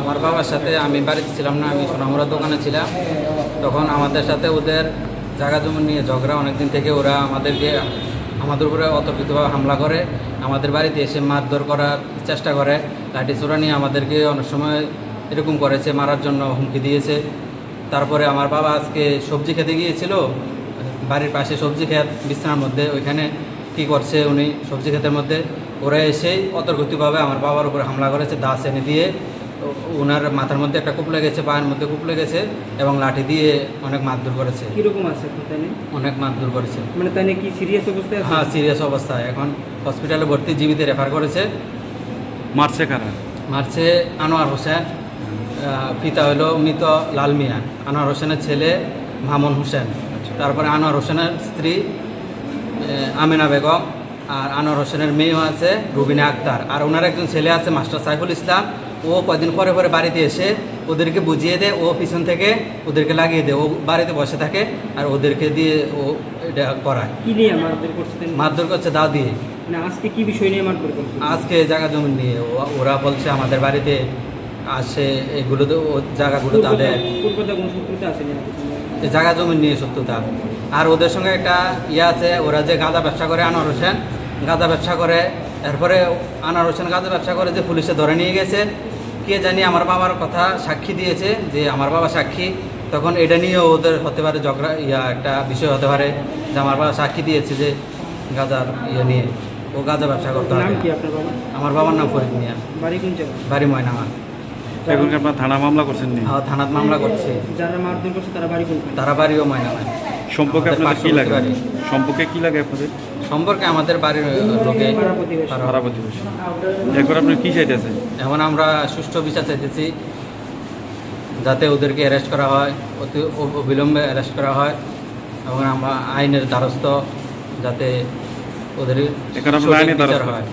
আমার বাবার সাথে আমি বাড়িতে ছিলাম না, আমি সোনামুড়ার দোকানে ছিলাম। তখন আমাদের সাথে ওদের জায়গা জমি নিয়ে ঝগড়া। অনেকদিন থেকে ওরা আমাদেরকে, আমাদের উপরে অতর্কিতভাবে হামলা করে। আমাদের বাড়িতে এসে মারধর করার চেষ্টা করে। লাঠি চোরা নিয়ে আমাদেরকে অনেক সময় এরকম করেছে, মারার জন্য হুমকি দিয়েছে। তারপরে আমার বাবা আজকে সবজি খেতে গিয়েছিল। বাড়ির পাশে সবজি খেত, বিছানার মধ্যে। ওইখানে কি করছে উনি সবজি ক্ষেতের মধ্যে? ওরা এসেই অতর্কিতভাবে আমার বাবার উপরে হামলা করেছে, দাস এনে দিয়ে। ওনার মাথার মধ্যে একটা কূপ লেগেছে পায়ের মধ্যে কূপ লেগেছে এবং লাঠি দিয়ে অনেক মারধর করেছে। কীরকম আছে তাই অনেক মারধর করেছে। মানে তাই কি সিরিয়াস অবস্থায় হ্যাঁ সিরিয়াস অবস্থায়। এখন হসপিটালে ভর্তি জীবিত রেফার করেছে। মারছে কারা? মারছে আনোয়ার হোসেন। পিতা হলো মৃত লাল মিয়া। আনোয়ার হোসেনের ছেলে মামুন হোসেন। তারপরে আনোয়ার হোসেনের স্ত্রী আমেনা বেগম। আর আনোয়ার হোসেনের মেয়েও আছে রুবিনা আক্তার। আর ওনার একজন ছেলে আছে মাস্টার সাইফুল ইসলাম। ও কদিন পরে পরে বাড়িতে এসে ওদেরকে বুঝিয়ে দেয় ও পিছন থেকে ওদেরকে লাগিয়ে দেয় ও বাড়িতে বসে থাকে আর ওদেরকে দিয়ে ও এটা করায়। কি নিয়ে মারধর করছেন মারধর করছে দাও দিয়ে। মানে আজকে কি বিষয় নিয়ে মারধর করছেন আজকে জায়গা জমি নিয়ে ওরা বলছে আমাদের বাড়িতে আসে এগুলো তো ও জায়গাগুলো তাদের। জায়গা জমি নিয়ে শত্রুতা। আর ওদের সঙ্গে একটা ইয়ে আছে ওরা যে গাঁজা ব্যবসা করে আনোয়ার হোসেন গাঁজা ব্যবসা করে এরপরে আনোয়ার হোসেন গাঁজা ব্যবসা করে যে পুলিশে ধরে নিয়ে গেছে কে জানি আমার বাবার কথা সাক্ষী দিয়েছে যে আমার বাবা সাক্ষী। তখন এটা নিয়েও ওদের হতে পারে ঝগড়া ইয়া একটা বিষয় হতে পারে যে আমার বাবা সাক্ষী দিয়েছে যে গাঁজার ইয়ে নিয়ে। ও গাঁজা ব্যবসা করতে হবে। আমার বাবার নাম ফরিদ মিয়া। বাড়ি কোন বাড়ি ময়নামা এখন কি আপনার থানা মামলা করছেন নি হ্যাঁ, থানাত মামলা করছে। যারা মারধর করছে তারা বাড়ি কোন তারা বাড়িও ময়নামা সম্পর্কে আপনাদের কি লাগে? সম্পর্কে কি লাগে আপনাদের? সম্পর্কে আমাদের বাড়ির লোকে পাড়া প্রতিবেশী। এখন আপনি কি চাইতেছেন? এখন আমরা সুষ্ঠু বিচার চাইতেছি যাতে ওদেরকে অ্যারেস্ট করা হয় অতি অবিলম্বে অ্যারেস্ট করা হয় এবং আমরা আইনের দ্বারস্থ যাতে ওদের এখন আপনার আইনের বিচার দ্বারস্থ। হয়।